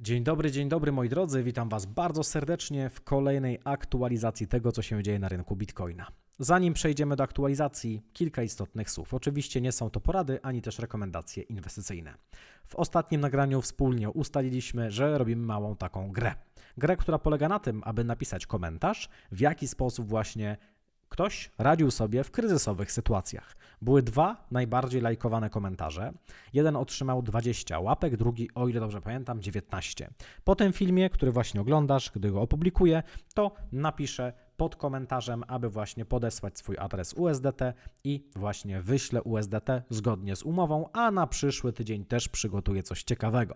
Dzień dobry, dzień dobry moi drodzy, witam Was bardzo serdecznie w kolejnej aktualizacji tego, co się dzieje na rynku Bitcoina. Zanim przejdziemy do aktualizacji, kilka istotnych słów. Oczywiście nie są to porady ani też rekomendacje inwestycyjne. W ostatnim nagraniu wspólnie ustaliliśmy, że robimy małą taką grę. Grę, która polega na tym, aby napisać komentarz, w jaki sposób właśnie Ktoś radził sobie w kryzysowych sytuacjach. Były dwa najbardziej lajkowane komentarze. Jeden otrzymał 20 łapek, drugi, o ile dobrze pamiętam, 19. Po tym filmie, który właśnie oglądasz, gdy go opublikuję, to napiszę pod komentarzem, aby właśnie podesłać swój adres USDT i właśnie wyślę USDT zgodnie z umową, a na przyszły tydzień też przygotuję coś ciekawego.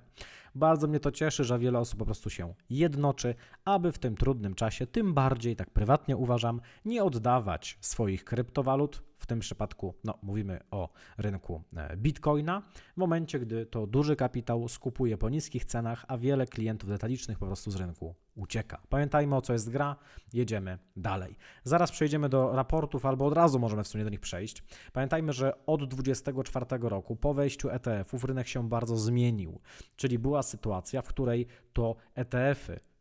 Bardzo mnie to cieszy, że wiele osób po prostu się jednoczy, aby w tym trudnym czasie, tym bardziej, tak prywatnie uważam, nie oddawać swoich kryptowalut w tym przypadku no, mówimy o rynku e, bitcoina, w momencie, gdy to duży kapitał skupuje po niskich cenach, a wiele klientów detalicznych po prostu z rynku ucieka. Pamiętajmy o co jest gra, jedziemy dalej. Zaraz przejdziemy do raportów, albo od razu możemy w sumie do nich przejść. Pamiętajmy, że od 2024 roku po wejściu ETF-ów rynek się bardzo zmienił, czyli była sytuacja, w której to ETF-y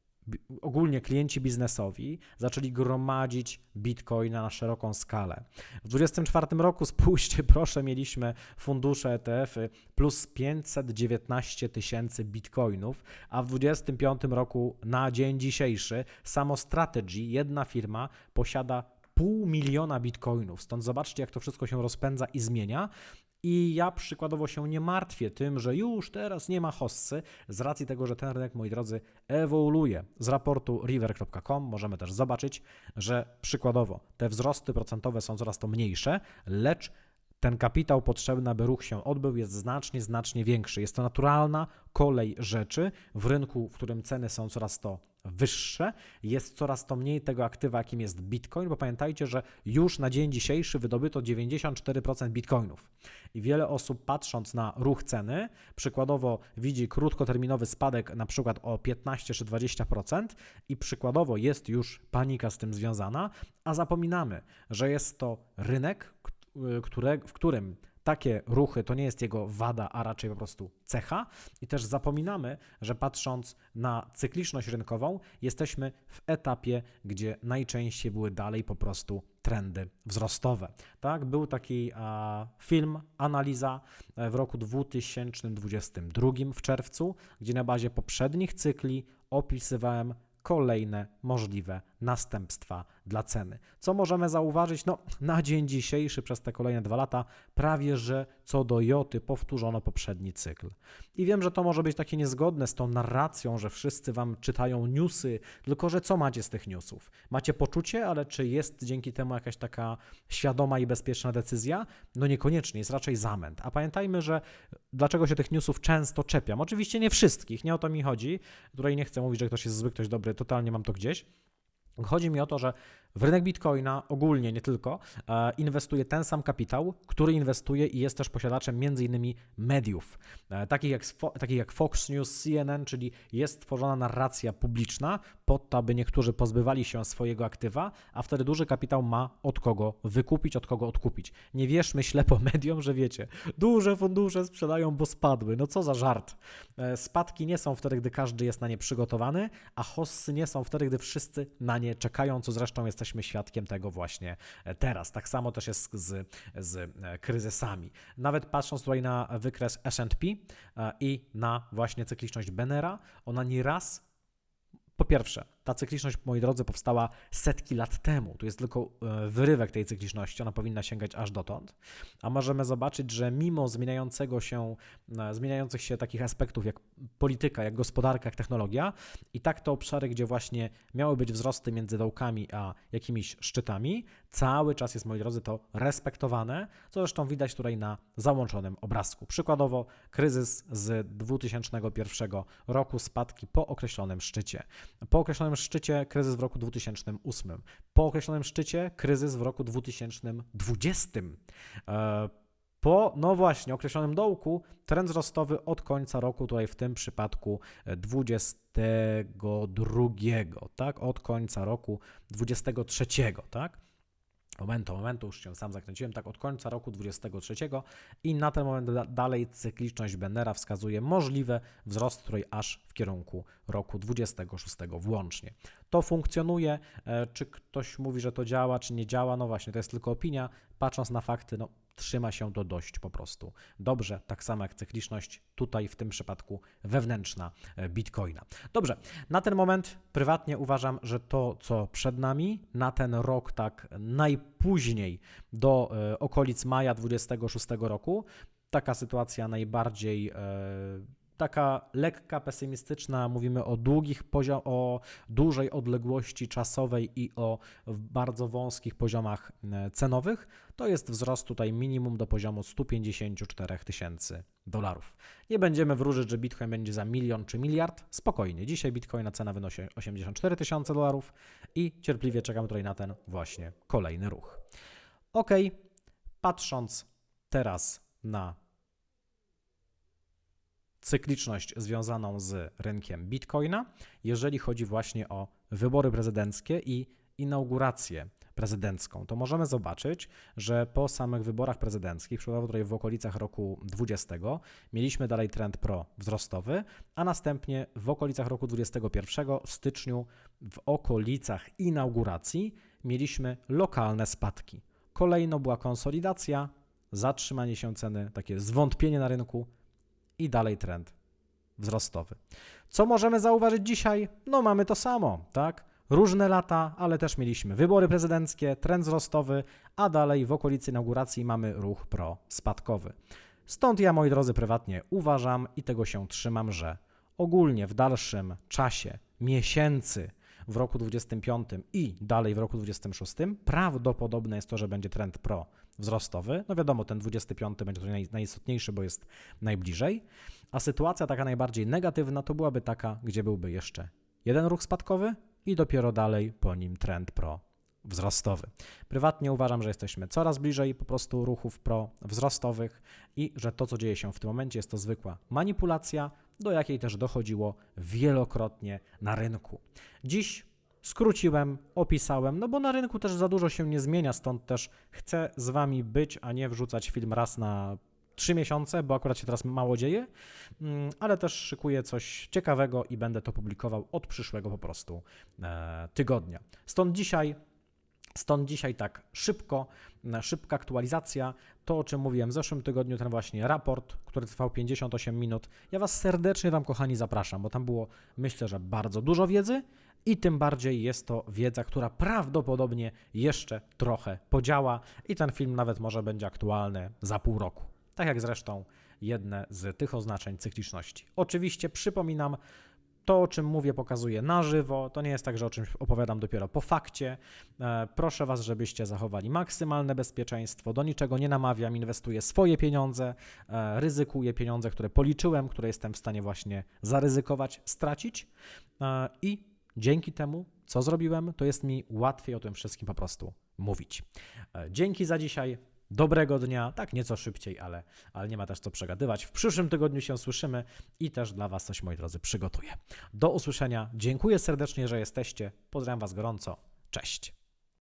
ogólnie klienci biznesowi zaczęli gromadzić bitcoina na szeroką skalę. W 2024 roku, spójrzcie proszę, mieliśmy fundusze ETF-y plus 519 tysięcy bitcoinów, a w 2025 roku na dzień dzisiejszy samo Strategy, jedna firma, posiada pół miliona bitcoinów. Stąd zobaczcie, jak to wszystko się rozpędza i zmienia. I ja przykładowo się nie martwię tym, że już teraz nie ma hossy, z racji tego, że ten rynek, moi drodzy, ewoluuje. Z raportu river.com możemy też zobaczyć, że przykładowo te wzrosty procentowe są coraz to mniejsze, lecz ten kapitał potrzebny, aby ruch się odbył, jest znacznie, znacznie większy. Jest to naturalna kolej rzeczy w rynku, w którym ceny są coraz to wyższe, jest coraz to mniej tego aktywa, jakim jest Bitcoin, bo pamiętajcie, że już na dzień dzisiejszy wydobyto 94% Bitcoinów. I wiele osób patrząc na ruch ceny, przykładowo widzi krótkoterminowy spadek na przykład o 15 czy 20% i przykładowo jest już panika z tym związana, a zapominamy, że jest to rynek, które, w którym takie ruchy to nie jest jego wada, a raczej po prostu cecha. I też zapominamy, że patrząc na cykliczność rynkową, jesteśmy w etapie, gdzie najczęściej były dalej po prostu trendy wzrostowe. Tak, był taki a, film, analiza e, w roku 2022 w czerwcu, gdzie na bazie poprzednich cykli opisywałem kolejne możliwe następstwa dla ceny. Co możemy zauważyć? No, na dzień dzisiejszy, przez te kolejne dwa lata, prawie że co do joty powtórzono poprzedni cykl. I wiem, że to może być takie niezgodne z tą narracją, że wszyscy wam czytają newsy, tylko że co macie z tych newsów? Macie poczucie, ale czy jest dzięki temu jakaś taka świadoma i bezpieczna decyzja? No niekoniecznie, jest raczej zamęt. A pamiętajmy, że dlaczego się tych newsów często czepiam? Oczywiście nie wszystkich, nie o to mi chodzi. Tutaj nie chcę mówić, że ktoś jest zły, ktoś dobry, totalnie mam to gdzieś. Chodzi mi o to, że w rynek bitcoina ogólnie, nie tylko, e, inwestuje ten sam kapitał, który inwestuje i jest też posiadaczem innymi mediów, e, takich jak, takich jak Fox News, CNN, czyli jest tworzona narracja publiczna po to, aby niektórzy pozbywali się swojego aktywa, a wtedy duży kapitał ma od kogo wykupić, od kogo odkupić. Nie wierzmy ślepo mediom, że wiecie, duże fundusze sprzedają, bo spadły. No co za żart. E, spadki nie są wtedy, gdy każdy jest na nie przygotowany, a hossy nie są wtedy, gdy wszyscy na nie czekają, co zresztą jest jesteśmy świadkiem tego właśnie e, teraz. Tak samo też jest z, z e, kryzysami. Nawet patrząc tutaj na wykres S&P e, i na właśnie cykliczność Benera, ona nieraz po pierwsze, ta cykliczność, moi drodzy, powstała setki lat temu. Tu jest tylko e, wyrywek tej cykliczności, ona powinna sięgać aż dotąd. A możemy zobaczyć, że mimo zmieniającego się, e, zmieniających się takich aspektów jak polityka, jak gospodarka, jak technologia, i tak te obszary, gdzie właśnie miały być wzrosty między dołkami a jakimiś szczytami, cały czas jest, moi drodzy, to respektowane, co zresztą widać tutaj na załączonym obrazku. Przykładowo kryzys z 2001 roku, spadki po określonym szczycie. Po określonym określonym szczycie kryzys w roku 2008. Po określonym szczycie kryzys w roku 2020. E, po, no właśnie, określonym dołku trend wzrostowy od końca roku, tutaj w tym przypadku 22, tak, od końca roku 23, tak. Momentu, momentu, już się sam zakręciłem, tak od końca roku 23 i na ten moment da dalej cykliczność Bennera wskazuje możliwe wzrost, której aż w kierunku roku 26 włącznie. To funkcjonuje, e, czy ktoś mówi, że to działa, czy nie działa, no właśnie, to jest tylko opinia, patrząc na fakty, no trzyma się to dość po prostu dobrze, tak samo jak cykliczność tutaj w tym przypadku wewnętrzna e, Bitcoina. Dobrze, na ten moment prywatnie uważam, że to co przed nami na ten rok tak najpóźniej do e, okolic maja 26 roku, taka sytuacja najbardziej e, taka lekka pesymistyczna, mówimy o długich poziom, o dużej odległości czasowej i o bardzo wąskich poziomach e, cenowych, to jest wzrost tutaj minimum do poziomu 154 tysięcy dolarów. Nie będziemy wróżyć, że Bitcoin będzie za milion czy miliard, spokojnie. Dzisiaj Bitcoina cena wynosi 84 tysiące dolarów i cierpliwie czekam tutaj na ten właśnie kolejny ruch. Ok, patrząc teraz na cykliczność związaną z rynkiem Bitcoina, jeżeli chodzi właśnie o wybory prezydenckie i inaugurację prezydencką, to możemy zobaczyć, że po samych wyborach prezydenckich, przykładowo tutaj w okolicach roku 20, mieliśmy dalej trend pro wzrostowy, a następnie w okolicach roku 21, w styczniu, w okolicach inauguracji, mieliśmy lokalne spadki. Kolejno była konsolidacja, zatrzymanie się ceny, takie zwątpienie na rynku, i dalej trend wzrostowy. Co możemy zauważyć dzisiaj? No mamy to samo, tak? Różne lata, ale też mieliśmy wybory prezydenckie, trend wzrostowy, a dalej w okolicy inauguracji mamy ruch pro-spadkowy. Stąd ja, moi drodzy, prywatnie uważam i tego się trzymam, że ogólnie w dalszym czasie miesięcy w roku 25 i dalej w roku 26 prawdopodobne jest to, że będzie trend pro wzrostowy. No wiadomo, ten 25 będzie tutaj najistotniejszy, bo jest najbliżej. A sytuacja taka najbardziej negatywna to byłaby taka, gdzie byłby jeszcze jeden ruch spadkowy i dopiero dalej po nim trend pro wzrostowy. Prywatnie uważam, że jesteśmy coraz bliżej po prostu ruchów pro wzrostowych i że to, co dzieje się w tym momencie, jest to zwykła manipulacja, do jakiej też dochodziło wielokrotnie na rynku. Dziś skróciłem, opisałem, no bo na rynku też za dużo się nie zmienia, stąd też chcę z Wami być, a nie wrzucać film raz na trzy miesiące, bo akurat się teraz mało dzieje, mm, ale też szykuję coś ciekawego i będę to publikował od przyszłego po prostu e, tygodnia. Stąd dzisiaj Stąd dzisiaj tak szybko, szybka aktualizacja. To, o czym mówiłem w zeszłym tygodniu, ten właśnie raport, który trwał 58 minut. Ja Was serdecznie tam, kochani, zapraszam, bo tam było, myślę, że bardzo dużo wiedzy i tym bardziej jest to wiedza, która prawdopodobnie jeszcze trochę podziała i ten film nawet może będzie aktualny za pół roku. Tak jak zresztą jedne z tych oznaczeń cykliczności. Oczywiście przypominam, to, o czym mówię, pokazuję na żywo. To nie jest tak, że o czymś opowiadam dopiero po fakcie. E, proszę Was, żebyście zachowali maksymalne bezpieczeństwo. Do niczego nie namawiam, inwestuję swoje pieniądze, e, ryzykuję pieniądze, które policzyłem, które jestem w stanie właśnie zaryzykować, stracić e, i dzięki temu, co zrobiłem, to jest mi łatwiej o tym wszystkim po prostu mówić. Dzięki za dzisiaj. Dobrego dnia, tak nieco szybciej, ale, ale nie ma też co przegadywać. W przyszłym tygodniu się słyszymy i też dla Was coś, moi drodzy, przygotuję. Do usłyszenia. Dziękuję serdecznie, że jesteście. Pozdrawiam Was gorąco. Cześć.